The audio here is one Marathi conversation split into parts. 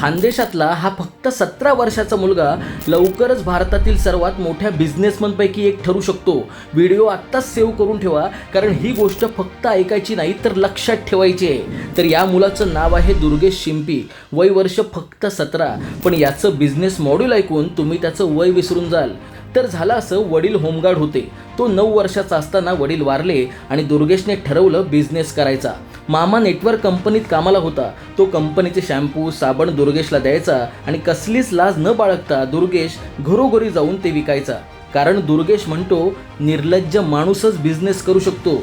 खानदेशातला हा फक्त सतरा वर्षाचा मुलगा लवकरच भारतातील सर्वात मोठ्या बिझनेसमनपैकी एक ठरू शकतो. व्हिडिओ आत्ताच सेव्ह करून ठेवा कारण ही गोष्ट फक्त ऐकायची नाही तर लक्षात ठेवायची आहे. तर या मुलाचं नाव आहे दुर्गेश शिंपी. वय वर्ष फक्त सतरा. पण याचं बिझनेस मॉड्यूल ऐकून तुम्ही त्याचं वय विसरून जाल. तर झालं असं वडील होमगार्ड होते. तो नऊ वर्षाचा असताना वडील वारले आणि दुर्गेशने ठरवलं बिझनेस करायचा. मामा नेटवर्क कंपनीत कामाला होता. तो कंपनीचे शॅम्पू साबण दुर्गेशला द्यायचा आणि कसलीच लाज न बाळगता दुर्गेश घरोघरी जाऊन ते विकायचा. कारण दुर्गेश म्हणतो निर्लज्ज माणूसच बिझनेस करू शकतो.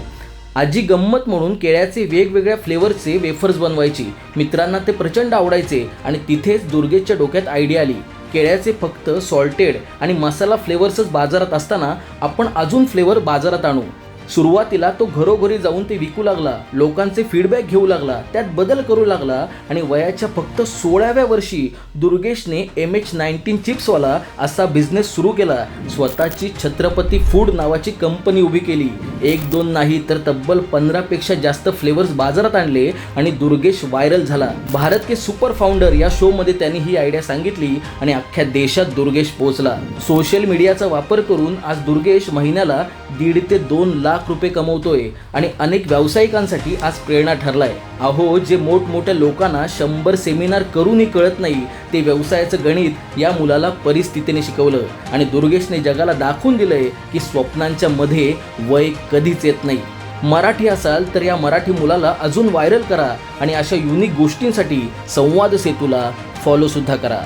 आजी गंमत म्हणून केळ्याचे वेगवेगळ्या फ्लेवरचे वेफर्स बनवायची. मित्रांना ते प्रचंड आवडायचे आणि तिथेच दुर्गेशच्या डोक्यात आयडिया आली. केळ्याचे फक्त सॉल्टेड आणि मसाला फ्लेवर्सच बाजारात असताना आपण अजून फ्लेवर बाजारात आणू. सुरुवातीला तो घरोघरी जाऊन ते विकू लागला लोकांचे फीडबॅक घेऊ लागला त्यात बदल करू लागला आणि वयाच्या फक्त सोळाव्या वर्षी दुर्गेशने एम एच नाईन्टीन चिप्सवाला असा बिझनेस सुरू केला. स्वतःची छत्रपती फूड नावाची कंपनी उभी केली. एक दोन नाही तर तब्बल पंधरापेक्षा जास्त फ्लेवर्स बाजारात आणले आणि दुर्गेश व्हायरल झाला. भारत के सुपर फाउंडर या शोमध्ये त्यांनी ही आयडिया सांगितली आणि अख्ख्या देशात दुर्गेश पोहोचला. सोशल मीडियाचा वापर करून आज दुर्गेश महिन्याला दीड ते दोन लाख रुपये कमवतोय आणि अनेक व्यावसायिकांसाठी आज प्रेरणा ठरलाय. अहो जे मोठमोठ्या लोकांना शंभर सेमिनार करूनही कळत नाही ते व्यवसायाचं गणित या मुलाला परिस्थितीने शिकवलं. आणि दुर्गेशने जगाला दाखवून दिलंय की स्वप्नांच्या मध्ये वय कधीच येत नाही. मराठी असाल तर या मराठी मुलाला अजून व्हायरल करा आणि अशा युनिक गोष्टींसाठी संवाद सेतूला फॉलो सुद्धा करा.